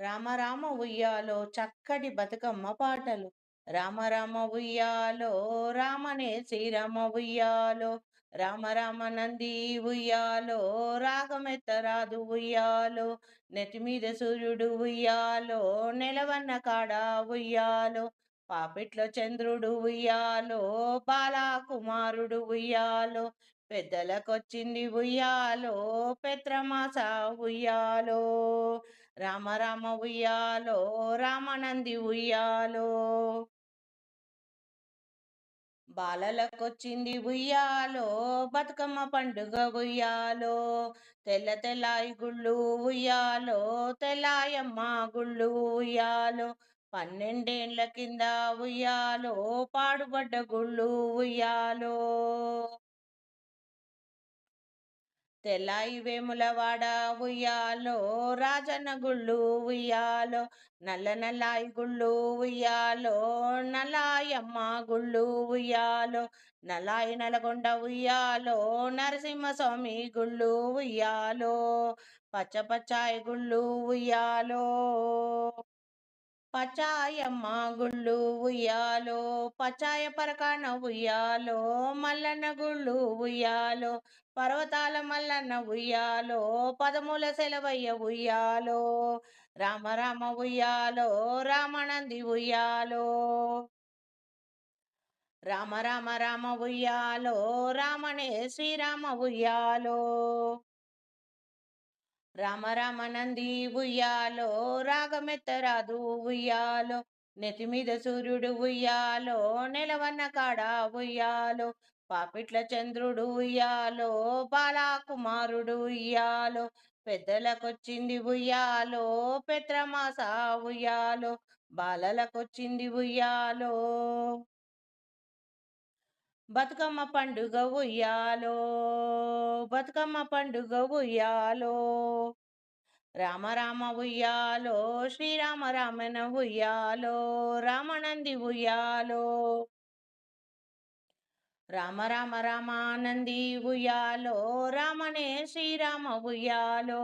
రామరామ ఉయ్యాలో చక్కటి బతుకమ్మ పాటలు. రామరామ ఉయ్యాలో రామనే శ్రీరామ ఉయ్యాలో రామరామ నంది ఉయ్యాలో రాగమెత్తరాదు ఉయ్యాలో నెతి మీద సూర్యుడు ఉయ్యాలో నెలవన్న కాడ ఉయ్యాలో పాపిట్లో చంద్రుడు ఉయ్యాలో బాలకుమారుడు ఉయ్యాలో పెద్దలకొచ్చింది ఉయ్యాలో పెత్రమాస ఉయ్యాలో రామ రామ ఉయ్యాలో రామనంది ఉయ్యాలో. బాలలకొచ్చింది ఉయ్యాలో బతుకమ్మ పండుగ ఉయ్యాలో తెల్ల తెల్లాయి గుళ్ళు ఉయ్యాలో తెల్లాయమ్మ గుళ్ళు ఉయ్యాలో పన్నెండేండ్ల కింద ఉయ్యాలో పాడుబడ్డ గుళ్ళు ఉయ్యాలో. తెల్లాయి వేములవాడ ఉయ్యాలో రాజన్న గుళ్ళు ఉయ్యాలో నల్ల నల్లాయి గుళ్ళు ఉయ్యాలో నల్లాయమ్మ గుళ్ళు ఉయ్యాలో నల్లాయి నలగొండ ఉయ్యాలో నరసింహస్వామి గుళ్ళు ఉయ్యాలో పచ్చ పచ్చాయి గుళ్ళు ఉయ్యాలో. పచాయమ్మ గుళ్ళు ఉయ్యాలో పచాయ పరకాన ఉయ్యాలో మల్లన్న గుళ్ళు ఉయ్యాలో పర్వతాల మల్లన్న ఉయ్యాలో పదమూల సెలవయ్య ఉయ్యాలో రామ రామ ఉయ్యాలో రామనంది ఉయ్యాలో రామ రామ రామ ఉయ్యాలో రామణే శ్రీరామ ఉయ్యాలో. రామరామనంది నంది ఉయ్యాలో రాగమెత్తరాదు ఉయ్యాలో నెతి మీద సూర్యుడు ఉయ్యాలో నెలవన్న కాడ ఉయ్యాలో పాపిట్ల చంద్రుడు ఉయ్యాలో బాలాకుమారుడు ఉయ్యాలో పెద్దలకొచ్చింది ఉయ్యాలో పెత్రమాస ఉయ్యాలో బాలలకొచ్చింది ఉయ్యాలో. బతుకమ్మ పండుగ ఉయ్యాలో బతుకమ్మ పండుగ ఉయ్యాలో. రామ రామ ఉయ్యాలో శ్రీరామ రామన ఉయ్యాలో రామనంది ఉయ్యాలో. రామ రామ రామానంది ఉయ్యాలో రామనే శ్రీరామ ఉయ్యాలో.